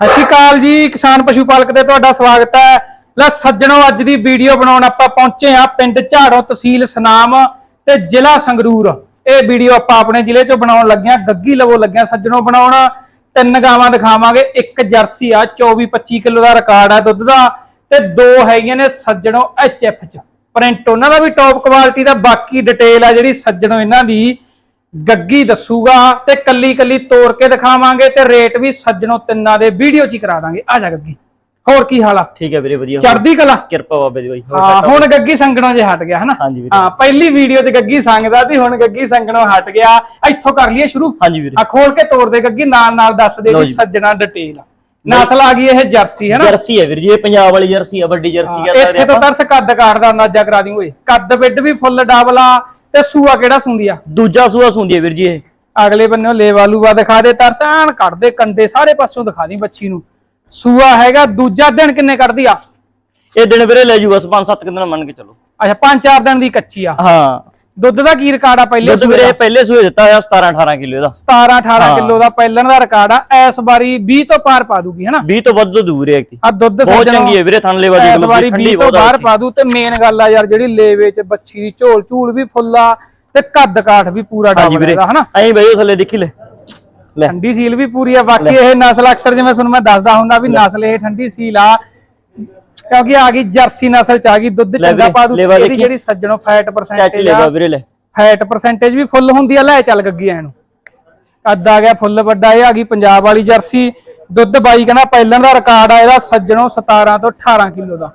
ਸਤਿ ਸ਼੍ਰੀ ਅਕਾਲ ਜੀ, ਕਿਸਾਨ ਪਸ਼ੂ ਪਾਲਕ ਤੇ ਤੁਹਾਡਾ ਸਵਾਗਤ ਹੈ। ਲੈ ਸੱਜਣੋ, ਅੱਜ ਦੀ ਵੀਡੀਓ ਬਣਾਉਣ ਆਪਾਂ ਪਹੁੰਚੇ ਆ ਪਿੰਡ ਝਾੜੋ ਤਹਿਸੀਲ ਸਨਾਮ ਤੇ ਜ਼ਿਲ੍ਹਾ ਸੰਗਰੂਰ। ਇਹ ਵੀਡੀਓ ਆਪਾਂ ਆਪਣੇ ਜ਼ਿਲ੍ਹੇ ਚੋਂ ਬਣਾਉਣ ਲੱਗਿਆ ਗੱਗੀ ਲਵੋ ਲੱਗਿਆ ਸੱਜਣੋ ਬਣਾਉਣ। ਤਿੰਨ ਗਾਵਾਂ ਦਿਖਾਵਾਂਗੇ, ਇੱਕ ਜਰਸੀ ਆ 24 25 ਕਿਲੋ ਦਾ ਰਿਕਾਰਡ ਆ ਦੁੱਧ ਦਾ ਤੇ ਦੋ ਹੈਗੀਆਂ ਨੇ ਸੱਜਣੋ ਐਚਐਫ ਚ। ਪ੍ਰਿੰਟ ਉਹਨਾਂ ਦਾ ਵੀ ਟੌਪ ਕੁਆਲਿਟੀ ਦਾ, ਬਾਕੀ ਡਿਟੇਲ ਆ ਜਿਹੜੀ ਸੱਜਣੋ ਇਹਨਾਂ ਦੀ। ਗੱਗੀ ਦੱਸੂਗਾ ਤੇ ਕੱਲੀ ਕੱਲੀ ਤੋੜ ਕੇ ਦਿਖਾਵਾਂਗੇ ਤੇ ਰੇਟ ਵੀ ਸੱਜਣੋ ਤਿੰਨਾਂ ਦੇ ਵੀਡੀਓ 'ਚ ਹੀ ਕਰਾ ਦਾਂਗੇ। ਆ ਜਾ ਗੱਗੀ। ਹੋਰ ਕੀ ਹਾਲ ਆ? ਠੀਕ ਹੈ ਵੀਰੇ ਵਧੀਆ। ਚੜਦੀ ਕਲਾ? ਕਿਰਪਾ ਬਾਬੇ ਦੀ ਬਾਈ। ਹਾਂ ਹੁਣ ਗੱਗੀ ਸੰਗਣੋਂ ਜੇ ਹਟ ਗਿਆ ਹਨਾ? ਹਾਂਜੀ ਵੀਰੇ। ਹਾਂ ਪਹਿਲੀ ਵੀਡੀਓ 'ਚ ਗੱਗੀ ਸੰਗਦਾ ਸੀ ਹੁਣ ਗੱਗੀ ਸੰਗਣੋਂ ਹਟ ਗਿਆ। ਇੱਥੋਂ ਕਰ ਲਈਏ ਸ਼ੁਰੂ? ਹਾਂਜੀ ਵੀਰੇ। ਆ ਖੋਲ ਕੇ ਤੋੜ ਦੇ ਗੱਗੀ ਨਾਲ ਨਾਲ ਦੱਸ ਦੇ ਵੀ ਜੀ। ਸੱਜਣਾ ਡਿਟੇਲ ਨਸਲ ਆ ਗਈ ਇਹ ਜਰਸੀ ਹੈ ਨਾ ਜਰਸੀ ਹੈ ਵੀਰ ਜੀ ਇਹ ਪੰਜਾਬ ਵਾਲੀ ਜਰਸੀ ਆ ਵੱਡੀ ਜਰਸੀ ਹਾਂ, ਆ ਇੱਥੇ ਤੋਂ ਤਰਸ ਕੱਦ ਕਾਠ ਦਾ ਅੰਦਾਜ਼ਾ ਕਰਾ ਦੀ ਓਏ ਕੱਦ ਬਿੱਡ ਵੀ ਫੁੱਲ ਡਬਲਾ ਤੇ ਸੂਆ ਕਿਹੜਾ ਸੁੰਦੀ ਆ? ਦੂਜਾ ਸੂਆ ਸੁੰਦੀ ਹੈ ਵੀਰ ਜੀ ਇਹ। ਅਗਲੇ ਬੰਨੇ ਲੇਵਾਲੂਆ ਦਿਖਾ ਦੇ ਤਰਸ ਐਨ ਕੱਢਦੇ ਕੰਡੇ ਸਾਰੇ ਪਾਸਿਓਂ ਦਿਖਾ ਦੀ ਬੱਚੀ ਨੂੰ। ਸੂਆ ਹੈਗਾ ਦੂਜਾ ਦਿਨ ਕਿੰਨੇ ਕੱਢਦੀ ਆ? ਇਹ ਦਿਨ ਵੀਰੇ ਲੈ ਜੂ ਬਸ 5-7 ਦਿਨ ਮੰਨ ਕੇ ਚਲੋ। ਅੱਛਾ ਪੰਜ ਚਾਰ ਦਿਨ ਦੀ ਕੱਚੀ ਆ। ਹਾਂ। ਦੁੱਧ ਦਾ ਕੀ ਰਿਕਾਰਡ ਆ ਪਹਿਲੇ ਦੁੱਧ ਵੀਰੇ ਪਹਿਲੇ ਸੂਏ ਦਿੱਤਾ ਹੋਇਆ 17-18 ਕਿਲੋ ਦਾ। 17 18 ਹਾਂ। ਕਿਲੋ ਦਾ ਪਹਿਲਣ ਦਾ ਰਿਕਾਰਡ ਆ ਇਸ ਵਾਰੀ 20 ਤੋਂ ਪਾਰ ਪਾ ਦੂਗੀ ਹਨਾ? 20 ਤੋਂ ਵੱਧ ਦੂਰ ਹੈ ਆ ਦੁੱਧ ਬਹੁਤ ਚੰਗੀ ਹੈ ਵੀਰੇ ਥਣ ਲੈਵਾ ਦੀ ਇਸ ਵਾਰੀ 20 ਤੋਂ ਬਾਹਰ ਪਾ ਦੂ ਤੇ ਮੇਨ ਗੱਲ ਆ ਯਾਰ ਜਿਹੜੀ ਲੇਵੇ ਚ ਬੱਚੀ ਦੀ ਝੋਲ ਝੂਲ ਵੀ ਫੁੱਲਾ ਤੇ ਕੱਦ ਕਾਠ ਵੀ ਪੂਰਾ ਡਬਲ ਦਾ ਹਨਾ? ਐਂ ਬਈ ਥੱਲੇ ਦੇਖੀ ਲੈ। ਲੈ। ਠੰਡੀ ਸੀਲ ਵੀ ਪੂਰੀ ਆ ਬਾਕੀ ਇਹ ਨਸਲ ਅਕਸਰ ਜਿਵੇਂ ਤੁਹਾਨੂੰ ਮੈਂ ਦੱਸਦਾ ਹੁੰਦਾ ਵੀ ਨਸਲ ਇਹ ਠੰਡੀ ਸੀਲ ਆ ਕਿਉਂਕਿ ਆ ਗਈ ਜਰਸੀ ਨਸਲ ਚ ਆ ਗਈ ਦੁੱਧ ਚੰਗਾ ਪਾ ਦੂ ਇਹਦੀ। ਜਿਹੜੀ ਸੱਜਣੋ ਫੈਟ ਪਰਸੈਂਟੇਜ ਆ ਵੀਰੇ ਲੈ। ਫੈਟ ਪਰਸੈਂਟੇਜ ਵੀ ਫੁੱਲ ਹੁੰਦੀ ਆ ਲੈ ਚੱਲ ਗੱਗੀ ਐ ਨੂੰ ਕੱਦ ਆ ਗਿਆ ਫੁੱਲ ਵੱਡਾ ਇਹ ਆ ਗਈ ਪੰਜਾਬ ਵਾਲੀ ਜਰਸੀ। ਦੁੱਧ ਬਾਈ ਕਹਿੰਦਾ ਪਹਿਲਾਂ ਦਾ ਰਿਕਾਰਡ ਆ ਇਹਦਾ ਸੱਜਣੋ 17 ਤੋਂ 18 ਕਿਲੋ ਦਾ।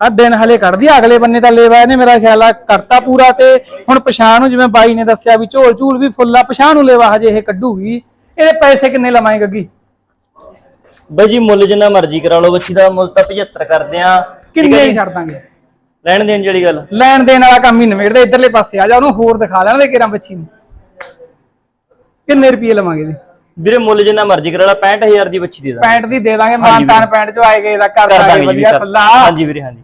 ਆ ਦਿਨ ਹਲੇ ਕੱਢਦੀ ਆ, ਅਗਲੇ ਬੰਨੇ ਤਾਂ ਲੇਵਾ ਇਹਨੇ ਮੇਰਾ ਖਿਆਲ ਆ ਕਰਤਾ ਪੂਰਾ ਤੇ ਹੁਣ ਪਛਾਣ ਨੂੰ ਜਿਵੇਂ ਬਾਈ ਨੇ ਦੱਸਿਆ ਵੀ ਝੋਲ ਝੂਲ ਵੀ ਫੁੱਲ ਪਛਾਣ ਨੂੰ ਲੇਵਾ ਹਜੇ ਇਹ ਕੱਢੂਗੀ। ਇਹਦੇ ਪੈਸੇ ਕਿੰਨੇ ਲਵਾਂਗੇ ਗੱਗੀ? ਬਈ ਜੀ ਮੁੱਲ ਜਿੰਨਾ ਮਰਜ਼ੀ ਕਰਾ ਲਓ ਬੱਚੀ ਦਾ ਮੁੱਲ ਤਾਂ 75 ਕਰਦੇ ਆ ਕਿੰਨੇ ਹੀ ਛੱਡ ਦਾਂਗੇ। ਲੈਣ ਦੇਣ ਜਿਹੜੀ ਗੱਲ? ਲੈਣ ਦੇਣ ਵਾਲਾ ਕੰਮ ਹੀ ਨਿਬੇੜਦੇ ਇਧਰਲੇ ਪਾਸੇ ਆ ਜਾ ਉਹਨੂੰ ਹੋਰ ਦਿਖਾ ਲੈਣ ਦੇ ਕਿਰਾਂ ਬੱਚੀ ਨੂੰ। ਕਿੰਨੇ ਰੁਪਏ ਲਵਾਂਗੇ ਜੀ? ਵੀਰੇ ਮੁੱਲ ਜਿੰਨਾ ਮਰਜ਼ੀ ਕਰਾ ਲਾ 65000 ਦੀ ਬੱਚੀ ਦੇ ਦਾਂ ਪੈਂਟ ਦੀ ਦੇ ਦਾਂਗੇ ਮਾਨਤਾਨ ਪੈਂਟ ਚੋਂ ਆਏ ਗਏ ਦਾ ਕਰ ਦਾਂਗੇ ਵਧੀਆ ਖੁੱਲਾ ਹਾਂਜੀ ਵੀਰੇ ਹਾਂਜੀ।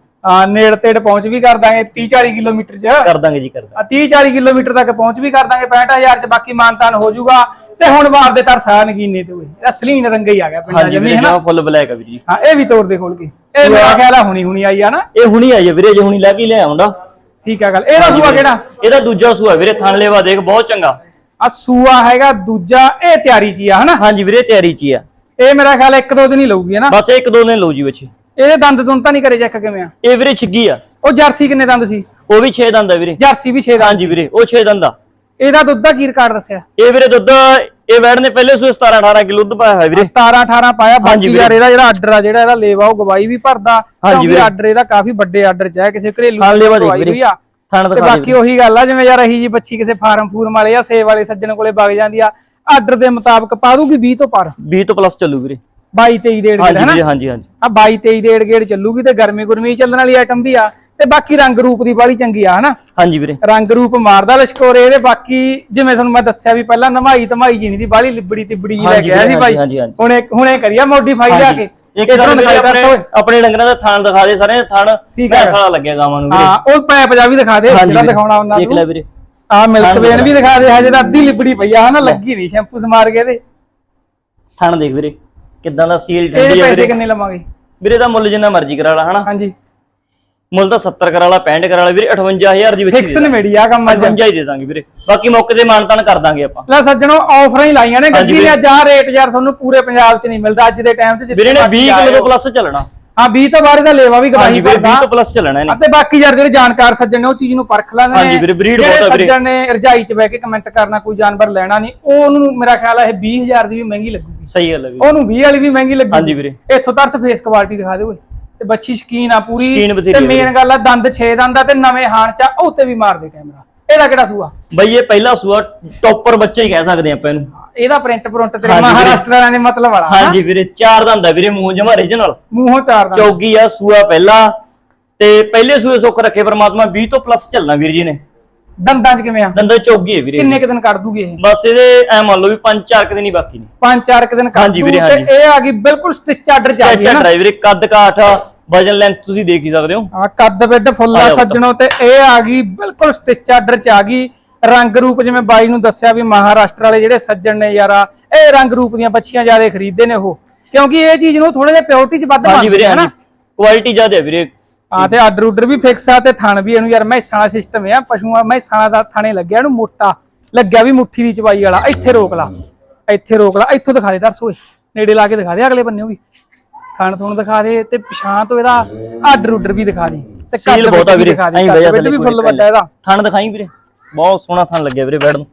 ਨੇੜ ਤੇੜ ਪਹੁੰਚ ਵੀ ਕਰ ਦਾਂਗੇ 30 40 ਕਿਲੋਮੀਟਰ ਚ। ਕਰ ਦਾਂਗੇ ਜੀ ਕਰ ਦਾਂਗੇ। ਆ 30 40 ਕਿਲੋਮੀਟਰ ਤੱਕ ਪਹੁੰਚ ਵੀ ਕਰ ਦਾਂਗੇ 65000 ਚ ਬਾਕੀ ਮਾਨਤਾਨ ਹੋ ਜਾਊਗਾ। ਤੇ ਹੁਣ ਵਾਰ ਦੇ ਤਰਸਾ ਨਗੀਨੇ ਤੇ ਹੋਏ। ਅਸਲੀਨ ਰੰਗ ਹੀ ਆ ਗਿਆ ਪਿੰਡਾਂ ਜਮੀ ਹੈ ਨਾ ਫੁੱਲ ਬਲੈਕ ਆ ਵੀਰ ਜੀ। ਹਾਂ ਇਹ ਵੀ ਤੋੜ ਦੇ ਖੋਲ ਕੇ। ਇਹ ਮੇਰਾ ਖਿਆਲ ਆ ਹੁਣੀ ਹੁਣੀ ਆਈ ਆ ਨਾ। ਇਹ ਹੁਣੀ ਆਈ ਹੈ ਵੀਰੇ ਜੇ ਹੁਣੀ ਲੈ ਕੇ ਲੈ ਆਉਂਦਾ। ਠੀਕ ਆ ਗੱਲ। ਇਹਦਾ ਸੂਆ ਕਿਹੜਾ? ਇਹਦਾ ਦੂਜਾ ਸੂਆ ਵੀਰੇ ਥਣ ਲੈਵਾ ਦੇਖ ਬਹੁਤ ਚੰਗਾ। ਆ ਸੂਆ ਹੈਗਾ ਦੂਜਾ ਇਹ ਤਿਆਰੀ ਚ ਆ ਹਨਾ? ਹਾਂਜੀ ਵੀਰੇ ਤਿਆਰੀ ਚ ਆ। ਇਹ ਮੇਰਾ ਖਿਆਲ ਆ ਇੱਕ ਦੋ ਦਿਨ ਹੀ ਲਊਗੀ ਹਨਾ? ਬਸ ਇੱਕ ਦੋ ਦਿਨ ਲਓ ਜੀ ਬੱਚੇ ਇਹਦੇ ਦੰਦ ਦੁੰਦ ਤਾਂ ਨਹੀਂ ਕਰੇ ਚੈੱਕ ਕਿਵੇਂ ਆ? ਇਹ ਵੀਰੇ ਛਿੱਗੀ ਆ। ਉਹ ਜਰਸੀ ਕਿੰਨੇ ਦੰਦ ਸੀ? ਉਹ ਵੀ 6 ਦੰਦ ਆ ਵੀਰੇ। ਜਰਸੀ ਵੀ 6 ਦੰਦ ਹਾਂਜੀ ਵੀਰੇ ਉਹ 6 ਦੰਦ ਆ। ਇਹਦਾ ਦੁੱਧ ਦਾ ਕੀ ਰਿਕਾਰਡ ਦੱਸਿਆ? ਇਹ ਵੀਰੇ ਦੁੱਧ ਇਹ ਵੈੜ ਨੇ ਪਹਿਲੇ ਸੂਏ 17 18 ਕਿਲੋ ਦੁੱਧ ਪਾਇਆ ਹੋਇਆ ਵੀਰੇ। 17 18 ਪਾਇਆ ਬਾਕੀ। ਯਾਰ ਇਹਦਾ ਜਿਹੜਾ ਆਰਡਰ ਆ ਜਿਹੜਾ ਇਹਦਾ ਲੇਵਾ ਉਹ ਗਵਾਈ ਵੀ ਭਰਦਾ। ਹਾਂਜੀ ਕਿਉਂਕਿ। ਆਰਡਰ ਇਹਦਾ ਕਾਫੀ ਵੱਡੇ ਆਰਡਰ ਚ ਹੈ ਕਿਸੇ ਘਰੇਲੂ ਹਾਂ, ਲੇਵਾ ਦੇਖ ਵੀਰੇ। ਤੇ ਬਾਕੀ ਉਹੀ ਗੱਲ ਆ ਜਿਵੇਂ ਯਾਰ ਅਹੀ ਜੀ ਬੱਚੀ ਕਿਸੇ ਫਾਰਮ ਫੂਰਮ ਵਾਲੇ ਜਾਂ ਸੇਵ ਵਾਲੇ ਸੱਜਣ ਕੋਲੇ ਵਗ ਜਾਂਦੀ ਆ ਆਰਡਰ ਦੇ ਮੁਤਾਬਕ ਪਾ ਦੂਗੀ 20 ਤੋਂ ਪਰ। 20 ਤੋਂ ਪਲੱਸ ਚੱਲੂ ਵੀਰੇ। 22 23 ਡੇਢ ਹਾਂਜੀ ਹੈ ਨਾ? ਵੀਰੇ ਹਾਂਜੀ ਹਾਂਜੀ। ਆ 22 23 ਡੇਢ ਗੇੜ ਚੱਲੂਗੀ ਤੇ ਗਰਮੀ ਗੁਰਮੀ ਚੱਲਣ ਵਾਲੀ ਆਈਟਮ ਵੀ ਆ ਤੇ ਬਾਕੀ ਰੰਗ ਰੂਪ ਦੀ ਬਾਲੀ ਚੰਗੀ ਆ ਹਨਾ? ਹਾਂਜੀ ਵੀਰੇ। ਰੰਗ ਰੂਪ ਮਾਰਦਾ ਲਸ਼ਕੋਰੇ ਇਹਦੇ ਬਾਕੀ ਜਿਵੇਂ ਤੁਹਾਨੂੰ ਮੈਂ ਦੱਸਿਆ ਵੀ ਪਹਿਲਾਂ ਨਮਾਈ ਧਮਾਈ ਜੀ ਨਹੀਂ ਦੀ ਬਾਲੀ ਲਿਬੜੀ ਤਿਬੜੀ ਜੀ ਲੈ ਹਾਂਜੀ ਕੇ ਆਇਆ ਸੀ ਬਾਈ। ਹਾਂਜੀ, ਹਾਂਜੀ। ਹੁਣੇ ਹੁਣੇ ਕਰੀਆ ਮੋਡੀਫਾਈ ਲਿਆ ਕੇ। ਇੱਕ ਆਪਣੇ ਕਰ ਓਏ। ਆਪਣੇ ਡੰਗਰਾਂ ਦਾ ਥਣ ਦਿਖਾ ਦੇ ਸਾਰੇ ਥਣ ਠੀਕ ਹੈ। ਪੈਸਾ ਲੱਗਿਆ ਗਾਵਾਂ ਨੂੰ ਵੀਰੇ। ਹਾਂ ਉਹ ਪੈਪ ਜਾ ਵੀ ਦਿਖਾ ਦੇ ਹਾਂਜੀ ਜਿਹੜਾ ਦਿਖਾਉਣਾ ਉਹਨਾਂ ਦੇਖ ਲੈ ਨੂੰ। ਵੀਰੇ। ਆ ਮਿਲਕ ਵੇਨ ਵੀ। ਦਿਖਾ ਦੇ ਹਜੇ ਤਾਂ ਅੱਧੀ ਲਿਬੜੀ ਪਈ ਆ ਹਨਾ ਲੱਗੀ ਨਹੀਂ ਸ਼ੈਂਪੂ ਸਮਾਰ ਕੇ ਇਹਦੇ। ਥਣ ਦੇਖ ਵੀਰੇ। ਕਿੱਦਾਂ ਦਾ ਸੀਲ ਇਹਦੇ ਠੰਡੀ ਆ ਪੈਸੇ ਵੀਰੇ? ਕਿੰਨੇ ਲਵਾਂਗੇ? ਵੀਰੇ ਦਾ ਮੁੱਲ ਜਿੰਨਾ ਮਰਜ਼ੀ ਕਰਾ ਲਾ ਹਨਾ? ਹਾਂਜੀ। ਮੁੱਲ ਤਾਂ 70 ਕਰਾ ਲਾ 65 ਕਰਾ ਲਾ ਵੀਰੇ 58000 ਦੀ ਵਿੱਚ ਫਿਕਸ ਨਵੇੜੀ ਆ ਕੰਮ ਅੱਜ। 55 ਹੀ ਦੇ ਦਾਂਗੇ ਵੀਰੇ। ਬਾਕੀ ਮੌਕੇ ਤੇ ਮਾਨਤਾਨ ਕਰ ਦਾਂਗੇ ਆਪਾਂ। ਲੈ ਸੱਜਣੋ ਆਫਰਾਂ ਹੀ ਲਾਈਆਂ ਨੇ ਗੱਡੀ ਵੀਰੇ। ਨੇ ਜਾਂ ਰੇਟ ਯਾਰ ਤੁਹਾਨੂੰ ਪੂਰੇ ਪੰਜਾਬ 'ਚ ਨਹੀਂ ਮਿਲਦਾ ਅੱਜ ਦੇ ਟਾਈਮ 'ਚ ਵੀਰੇ ਨੇ ਮਰਜ਼ੀ 20 ਆਏ ਕਿਲੋ। ਤੋਂ ਪਲੱਸ ਚੱਲਣਾ। ਹਾਂ 20 ਤੋਂ ਬਾਅਦ ਦਾ ਲੇਵਾ ਵੀ ਗਵਾਹੀ ਹਾਂਜੀ ਵੀਰੇ 20 ਭਰਦਾ ਤੋਂ ਪਲੱਸ ਚੱਲਣਾ ਇਹਨੇ ਅਤੇ ਬਾਕੀ ਯਾਰ ਜਿਹੜੇ ਜਾਣਕਾਰ ਸੱਜਣ ਨੇ ਉਹ ਚੀਜ਼ ਨੂੰ ਪਰਖ ਨੇ। ਹਾਂਜੀ ਵੀਰੇ, breed ਬਹੁਤ ਆ ਵੀਰੇ। ਸੱਜਣ ਨੇ ਰਜਾਈ 'ਚ ਬਹਿ ਕੇ ਕਮੈਂਟ ਕਰਨਾ ਕੋਈ ਜਾਨਵਰ ਲੈਣਾ ਨਹੀਂ ਉਹ ਉਹਨੂੰ ਮੇਰਾ ਖਿਆਲ ਹੈ ਇਹ 20000 ਦੀ ਵੀ ਮਹਿੰਗੀ ਲੱਗੂਗੀ। ਸਹੀ ਗੱਲ ਹੈ ਵੀਰੇ। ਉਹਨੂੰ 20 ਵਾਲੀ ਵੀ ਮਹਿੰਗੀ ਲੱਗੂਗੀ। ਹਾਂਜੀ ਵੀਰੇ। ਇੱਥੋਂ ਤਰਸ ਫੇਸ ਕੁਆਲਿਟੀ ਦਿਖਾ ਦੇ ਓਏ। ਤੇ ਬੱਚੀ ਸ਼ਕੀਨ ਆ ਪੂਰੀ। ਸ਼ੌਕੀਨ ਬਥੇਰੀ ਤੇ ਆ ਮੇਨ ਗੱਲ ਆ ਦੰਦ 6 ਦੰਦ ਆ ਤੇ ਨਵੇਂ ਹਾਣ ਚ ਆ, ਉਹ ਤੇ ਵੀ ਮਾਰ ਦੇ ਕੈਮਰਾ ਇਹਦਾ ਕਿਹੜਾ ਸੂਆ? ਬਈ ਇਹ ਪਹਿਲਾ ਸੂਆ ਟੌਪਰ ਬੱਚਾ ਹੀ ਕਹਿ ਸਕਦੇ ਆਪਾਂ ਇਹਨੂੰ। ਇਹਦਾ ਪ੍ਰਿੰਟ ਪ੍ਰਿੰਟ ਤੇਰੇ ਹਾਂਜੀ ਵੀਰੇ। ਮਹਾਰਾਸ਼ਟਰ ਵਾਲਿਆਂ ਦੇ ਮਤਲਬ ਵਾਲਾ ਹਨਾ? ਹਾਂਜੀ ਵੀਰੇ ਚਾਰ ਦੰਦ ਆ ਵੀਰੇ ਮੂੰਹ ਜਮਾ origignal ਮੂੰਹੋਂ ਚਾਰ ਦੰਦ। ਚੌਗੀ ਆ ਸੂਆ ਪਹਿਲਾ ਤੇ ਪਹਿਲੇ ਸੂਏ ਸੁੱਖ ਰੱਖੇ ਪ੍ਰਮਾਤਮਾ 20 ਤੋਂ ਪਲੱਸ ਚੱਲਣਾ ਵੀਰ ਜੀ ਨੇ। ਦੰਦਾਂ 'ਚ ਕਿਵੇਂ ਆ? ਦੰਦਾ ਚੌਗੀ ਹੈ ਵੀਰੇ। ਕਿੰਨੇ ਕੁ ਦਿਨ ਕੱਢ ਦੂਗੀ ਇਹ? ਬਸ ਇਹਦੇ ਐ ਮੰਨ ਲਓ ਵੀ ਪੰਜ ਚਾਰ ਕੁ ਦਿਨ ਹੀ ਬਾਕੀ ਨੇ। ਪੰਜ ਚਾਰ ਕੁ ਦਿਨ ਕੱਢ ਹਾਂਜੀ ਦੂ ਵੀਰੇ, ਤੇ ਹਾਂਜੀ। ਇਹ ਆ ਗਈ ਬਿਲਕੁਲ ਸਟਿਚ ਆਰਡਰ ਚ ਆ ਗਈ ਹੈ ਚੈੱਕ ਨਾ ਡਰਾਈਵਰ ਕੱਦ ਕਾਠ ਵਜਨ ਲੈਂਥ ਤੁਸੀਂ ਦੇਖ ਹੀ ਸਕਦੇ ਹੋ। ਆ ਕੱਦ ਬਿੱਡ ਫੁੱਲਾ ਆ ਜਾਓ ਸੱਜਣੋ ਤੇ ਇਹ ਆ ਗਈ ਬਿਲਕੁਲ ਸਟਿਚ ਆਰਡਰ ਚ ਆ ਗਈ। ਰੰਗ ਰੂਪ ਜਿਵੇਂ ਬਾਈ ਨੂੰ ਦੱਸਿਆ ਵੀ ਮਹਾਰਾਸ਼ਟਰ ਵਾਲੇ ਜਿਹੜੇ ਸੱਜਣ ਨੇ ਯਾਰਾ ਇਹ ਰੰਗ ਰੂਪ ਦੀਆਂ ਬੱਚੀਆਂ ਜ਼ਿਆਦਾ ਖਰੀਦਦੇ ਨੇ ਉਹ। ਕਿਉਂਕਿ ਇਹ ਚੀਜ਼ ਨੂੰ ਥੋੜਾ ਜਿਹਾ ਪਿਓਰਟੀ ਚ ਵੱਧ ਮੰਨਦੇ ਹਾਂਜੀ ਨਾ। ਕੁਆਲਿਟੀ ਜ਼ਿਆਦਾ ਹੈ ਵੀਰੇ। ਹਾਂ ਤੇ ਆਰਡਰ ਉਡਰ ਵੀ ਫਿਕਸ ਆ ਤੇ ਥਣ ਵੀ ਇਹਨੂੰ ਯਾਰ ਵਾਲਾ ਸਿਸਟਮ ਆ ਪਸ਼ੂਆਂ ਮੈਸਾਂ ਦਾ ਥਾਣੇ ਲੱਗਿਆ ਇਹਨੂੰ ਮੋਟਾ ਲੱਗਿਆ ਵੀ ਮੁੱਠੀ ਦੀ ਚਵਾਈ ਵਾਲਾ ਇੱਥੇ ਰੋਕ ਲਾ ਇੱਥੇ ਰੋਕ ਲਾ ਇੱਥੋਂ ਦਿਖਾ ਦੇ ਦਰਸ ਓਏ ਨੇੜੇ ਲਾ ਕੇ ਦਿਖਾ ਦੇ ਅਗਲੇ ਬੰਨੇ ਵੀ। ਥਣ ਥੁਣ ਦਿਖਾ ਦੇ ਤੇ ਪਛਾਂ ਤੋਂ ਇਹਦਾ ਆਰਡਰ ਉਡਰ ਵੀ ਦਿਖਾ ਦੇ ਤੇ ਕੱਦ ਸੀਲ ਬਹੁਤ ਆ ਵੀ ਵੀਰੇ। ਦਿਖਾ ਦੇ ਵੀ ਫੁੱਲ ਵੱਡਾ ਇਹਦਾ। ਥਣ ਦਿਖਾਈ ਵੀਰੇ। ਬਹੁਤ ਸੋਹਣਾ ਥਣ ਲੱਗਿਆ ਵੀਰੇ ਬੈਡ ਨੂੰ।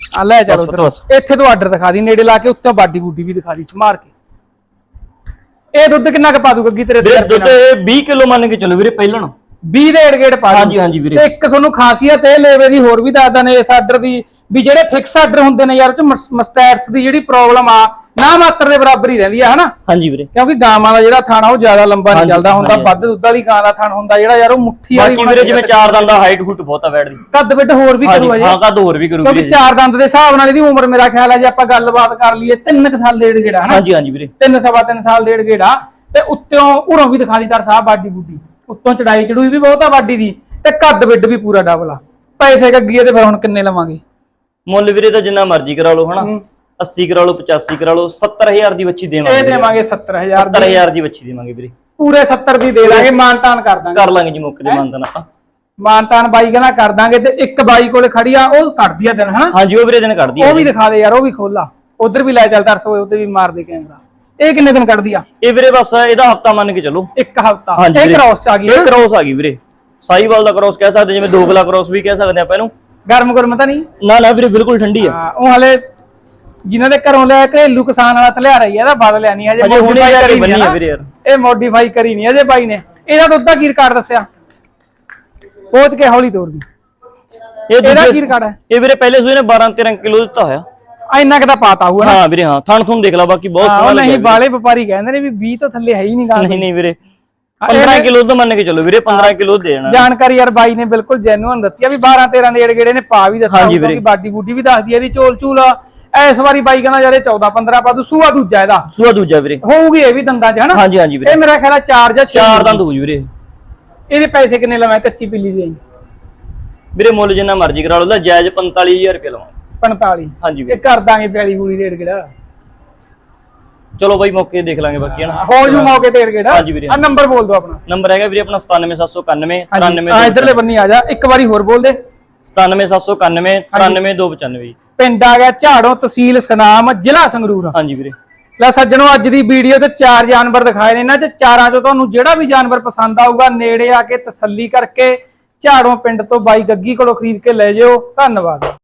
ਆ ਲੈ ਚੱਲ ਬਸ, ਉਧਰ। ਬਸ। ਇੱਥੇ ਤੋਂ ਆਰਡਰ ਦਿਖਾ ਦੀ ਨੇੜੇ ਲਾ ਕੇ ਉੱਤੇ ਬਾਡੀ ਬੂਡੀ ਵੀ ਦਿਖਾ ਦੀ ਸਮਾਰ ਕੇ। ਇਹ ਦੁੱਧ ਕਿੰਨਾ ਕੁ ਪਾ ਦੂ ਗੱਗੀ ਤੇਰੇ ਵੀਰੇ ਤੇ ਦੁੱਧ ਇਹ 20 ਕਿਲੋ ਮੰਨ ਕੇ ਚੱਲੋ ਵੀਰੇ ਪਹਿਲਣ 20 ਦੇ ਏੜ ਪਾ ਦੂ। ਹਾਂਜੀ, ਹਾਂਜੀ ਵੀਰੇ। ਤੇ ਇੱਕ ਤੁਹਾਨੂੰ ਖਾਸੀਅਤ ਇਹ ਲੇਵੇ ਦੀ ਹੋਰ ਵੀ ਦੱਸਦਾ ਨੇ ਇਸ ਆਰਡਰ ਦੀ ਵੀ ਜਿਹੜੇ ਫਿਕਸ ਆਰਡਰ ਹੁੰਦੇ ਨੇ ਯਾਰ ਉਹ ਚ ਮਸਟੈਟਸ ਦੀ ਜਿਹੜੀ ਪ੍ਰੋਬਲਮ ਆ ਨਾ ਮਾਤਰ ਦੇ ਬਰਾਬਰ ਹੀ ਰਹਿੰਦੀ ਆ ਹਨਾ? ਹਾਂਜੀ ਵੀਰੇ। ਕਿਉਂਕਿ ਗਾਵਾਂ ਦਾ ਜਿਹੜਾ ਥਾਣਾ ਉਹ ਜ਼ਿਆਦਾ ਲੰਬਾ ਨਹੀਂ ਚੱਲਦਾ ਹੁੰਦਾ। ਵੱਧ ਦੁੱਧ ਵਾਲੀ ਗਾਂ ਦਾ ਥਾਣ ਹੁੰਦਾ ਜਿਹੜਾ ਯਾਰ ਉਹ ਮੁੱਠੀ ਵਾਲੀ ਬਾਕੀ ਵੀਰੇ ਜਿਵੇਂ ਚਾਰ ਦੰਦ ਦਾ ਹਾਈਟ ਹੂਟ ਬਹੁਤ ਆ ਬੈਡ ਦੀ। ਕੱਦ ਬਿੱਡ ਹੋਰ ਵੀ ਕਰੂ ਅਜੇ ਹਾਂ ਕਦ ਹੋਰ ਵੀ ਕਰੂ ਕਿਉਂਕਿ ਵੀਰੇ। ਚਾਰ ਦੰਦ ਦੇ ਹਿਸਾਬ ਨਾਲ ਇਹਦੀ ਉਮਰ ਮੇਰਾ ਖਿਆਲ ਹੈ ਜੇ ਆਪਾਂ ਗੱਲਬਾਤ ਕਰ ਲਈਏ ਤਿੰਨ ਕੁ ਸਾਲ ਡੇਢ ਗੇੜਾ ਹਨਾ? ਹਾਂਜੀ ਹਾਂਜੀ ਵੀਰੇ। ਤਿੰਨ ਸਵਾ ਤਿੰਨ ਸਾਲ ਡੇਢ ਗੇੜਾ। ਤੇ ਉੱਤੋਂ ਉਰੋਂ ਵੀ ਦਿਖਾ ਦੀ ਤਾਰ ਸਾਹਿਬ ਬਾਡੀ ਬੂਡੀ ਉੱਤੋਂ ਚੜਾਈ ਚੜੂਈ ਵੀ ਬਹੁਤ ਆ ਬਾਡੀ ਦੀ ਤੇ ਕੱਦ ਬਿੱਡ ਵੀ ਪੂਰਾ ਡਬਲ ਆ। ਪੈਸੇ ਗੱਗੀਏ ਤੇ ਫਿਰ ਹੁਣ ਕਿੰਨੇ ਲਵਾਂਗੇ? ਮੁੱਲ ਵੀਰੇ ਤਾਂ ਜਿੰਨਾ ਮਰਜ਼ੀ ਕਰਾ ਲਓ ਹਨਾ? ਹੂੰ। 80 ਕਰਾ ਲਓ 85 ਕਰਾ ਲਓ 70000 ਦੀ ਬੱਚੀ ਇਹ ਦੇਵਾਂਗੇ ਦੇਵਾਂਗੇ 70000 ਦੀ। 70000 ਦੀ ਬੱਚੀ ਦੇਵਾਂਗੇ ਵੀਰੇ। ਪੂਰੇ 70 ਦੀ ਦੇ ਦਾਂਗੇ ਮਾਨਤਾਨ ਕਰ ਦਾਂਗੇ। ਕਰ ਲਾਂਗੇ ਜੀ ਮੁੱਕ ਦੇ ਮੰਨਦਾ ਆਪਾਂ। ਮਾਨਤਾਨ ਬਾਈ ਕਹਿੰਦਾ ਕਰ ਦਾਂਗੇ ਤੇ ਇੱਕ ਬਾਈ ਕੋਲੇ ਖੜੀ ਆ ਉਹ ਕੱਢਦੀ ਆ ਦਿਨ ਹਨਾ? ਹਾਂਜੀ ਉਹ ਵੀਰੇ ਦਿਨ ਕੱਢਦੀ ਉਹ ਹੈ ਵੀ ਦਿਖਾ ਦੇ ਯਾਰ ਉਹ ਵੀ ਖੋਲਾ। ਉਧਰ ਵੀ ਲੈ ਚੱਲ ਦਰਸ ਹੋਏ ਉਧਰ ਵੀ ਮਾਰ ਦੇ ਕੈਮਰਾ। ਇਹ ਕਿੰਨੇ ਦਿਨ ਕੱਢਦੀ ਆ? ਇਹ ਵੀਰੇ ਬਸ ਇਹਦਾ ਹਫਤਾ ਮੰਨ ਕੇ ਚੱਲੋ। ਇੱਕ ਹਫਤਾ। ਹਾਂਜੀ ਇਹ ਵੀਰੇ। ਕ੍ਰੋਸ ਚ ਆ ਗਈ ਇਹ ਨਾ? ਕ੍ਰੋਸ ਆ ਗਈ ਵੀਰੇ। ਸਾਈਵਾਲ ਦਾ ਕ੍ਰੋਸ ਕਹਿ ਸਕਦੇ ਜਿਵੇਂ ਦੋਗਲਾ ਕ੍ਰੋਸ ਵੀ ਕਹਿ ਸਕਦੇ ਆਪਾਂ ਇਹਨੂੰ। ਗਰਮ ਗਰਮ ਤਾਂ ਨਹੀਂ? ਨਾ ਨਾ ਵੀਰੇ ਬਿਲਕੁਲ ਠੰਡੀ ਆ। ਹਾਂ ਉਹ ਹਲੇ ਜਿਨ੍ਹਾਂ ਦੇ ਘਰੋਂ ਲਿਆ ਘਰੇਲੂ ਕਿਸਾਨ ਵਾਲਾ ਤਲਿਆ ਰਹੀ ਹੈ ਇਹਦਾ ਬਦਲਿਆ ਨਹੀਂ ਹਜੇ ਹਜੇ ਹੁਣੇ modify ਕਰੀ ਬੰਨੀ ਆ। ਵੀਰੇ ਯਾਰ। ਇਹ ਮੋਡੀਫਾਈ ਕਰੀ ਨਹੀਂ ਅਜੇ ਬਾਈ ਨੇ। ਇਹਦਾ ਦੁੱਧ ਦਾ ਕੀ ਰਿਕਾਰਡ ਦੱਸਿਆ? ਪਹੁੰਚ ਕੇ ਹੌਲੀ ਤੋਰ ਦੀ ਇਹ ਇਹਦਾ ਦੂਜੇ- ਕੀ ਰਿਕਾਰਡ ਹੈ? ਇਹ ਵੀਰੇ ਪਹਿਲੇ ਸੂਏ ਨੇ 12 13 ਕਿਲੋ ਦਿੱਤਾ ਹੋਇਆ। ਇੰਨਾ ਕਿਤਾ ਪਾਤਾ ਹੋਊਗਾ ਨਾ। ਹਾਂ ਵੀਰੇ ਹਾਂ ਥਣ ਥੁਣ ਦੇਖ ਲਾ ਬਾਕੀ ਬਹੁਤ ਹਾਂ, ਉਹ ਸੋਹਣਾ ਨਹੀਂ ਬਾਲੇ ਵਪਾਰੀ ਕਹਿੰਦੇ ਨੇ ਵੀ 20 ਤੋਂ ਥੱਲੇ ਹੈ ਹੀ ਨਹੀਂ ਗਾ ਨਹੀਂ ਨਹੀਂ ਵੀਰੇ। ਹਾਂ, 15 ਇਹ- ਕਿਲੋ ਤਾਂ ਮੰਨ ਕੇ ਚੱਲੋ ਵੀਰੇ 15 ਕਿਲੋ ਦੇ ਦੇਣਾ। ਜਾਣਕਾਰੀ ਯਾਰ ਬਾਈ ਨੇ ਬਿਲਕੁਲ ਜੈਨੂਅਨ ਦਿੱਤੀ ਆ ਵੀ 12 13 ਦੇ ਏੜ ਗੇੜੇ ਨੇ ਪਾ ਵੀ ਦਿੱਤਾ ਹਾਂਜੀ ਵੀਰੇ। ਕਿ ਬਾਡੀ ਬੂਡੀ ਵੀ ਦੱਸਦੀ ਆ ਇਹਦੀ ਝੋਲ ਝੂਲ ਇਸ ਵਾਰੀ ਬਾਈ ਕਹਿੰਦਾ ਯਾਰ ਇਹ 14 15 ਪਾ ਦੂ ਸੂਆ ਦੂਜਾ ਇਹਦਾ। ਸੂਆ ਦੂਜਾ ਵੀਰੇ। ਹੋਊਗੀ ਇਹ ਵੀ ਦੰਦਾਂ 'ਚ ਹਨਾ? ਹਾਂਜੀ ਹਾਂਜੀ ਵੀਰੇ। ਇਹ ਮੇਰਾ ਖਿਆਲ ਆ 4 ਜਾਂ 6 ਚਾਰ ਦੰਦ ਹੋਊ ਜੀ ਵੀਰੇ। ਇਹਦੇ ਪੈਸੇ ਕਿੰਨੇ ਲਵਾਂ ਕੱਚੀ ਪਿੱਲੀ ਦੇ। ਵੀਰੇ ਮੁੱਲ ਜਿੰਨਾ ਮਰਜ਼ੀ ਕਰਾ ਲਓ ਲੈ ਜਾਇਜ਼ 45000 ਰੁਪਏ ਲਵਾਂ 45 ਹਾਂਜੀ ਇਹ ਕਰ ਦਾਂਗੇ ਪੈਲੀ ਪੂਰੀ ਰੇੜ ਗੇੜਾ ਚਲੋ ਬਾਈ ਮੌਕੇ ਦੇਖ ਲਾਂਗੇ ਬਾਕੀ ਹਨਾ? ਹੋ ਜੂ ਮੌਕੇ ਤੇ ਗੇੜਾ ਹਾਂਜੀ ਵੀਰੇ। ਆ ਨੰਬਰ ਬੋਲ ਦਿਓ ਆਪਣਾ। ਨੰਬਰ ਹੈਗਾ ਵੀਰੇ ਆਪਣਾ 97791 ਹਾਂਜੀ। ਆ ਇਧਰਲੇ ਬੰਨੀ ਆ ਜਾ। ਇੱਕ ਵਾਰੀ ਹੋਰ ਬੋਲ ਦੇ। 97791 93295 ਪਿੰਡ ਆ ਗਿਆ ਝਾੜੋ ਤਹਿਸੀਲ ਸਨਾਮ ਜ਼ਿਲ੍ਹਾ ਸੰਗਰੂਰ। ਹਾਂਜੀ ਵੀਰੇ। ਲੈ ਸੱਜਣੋ ਅੱਜ ਦੀ ਵੀਡੀਓ ਤੇ ਚਾਰ ਜਾਨਵਰ ਦਿਖਾਏ ਨੇ ਇਹਨਾਂ ਚ। ਚਾਰਾਂ ਚੋਂ ਤੁਹਾਨੂੰ ਜਿਹੜਾ ਵੀ ਜਾਨਵਰ ਪਸੰਦ ਆਊਗਾ ਨੇੜੇ ਆ ਕੇ ਤਸੱਲੀ ਕਰਕੇ ਝਾੜੋ ਪਿੰਡ ਤੋਂ ਬਾਈ ਗੱਗੀ ਕੋਲੋਂ ਖਰੀਦ ਕੇ ਲੈ ਜਿਓ। ਧੰਨਵਾਦ।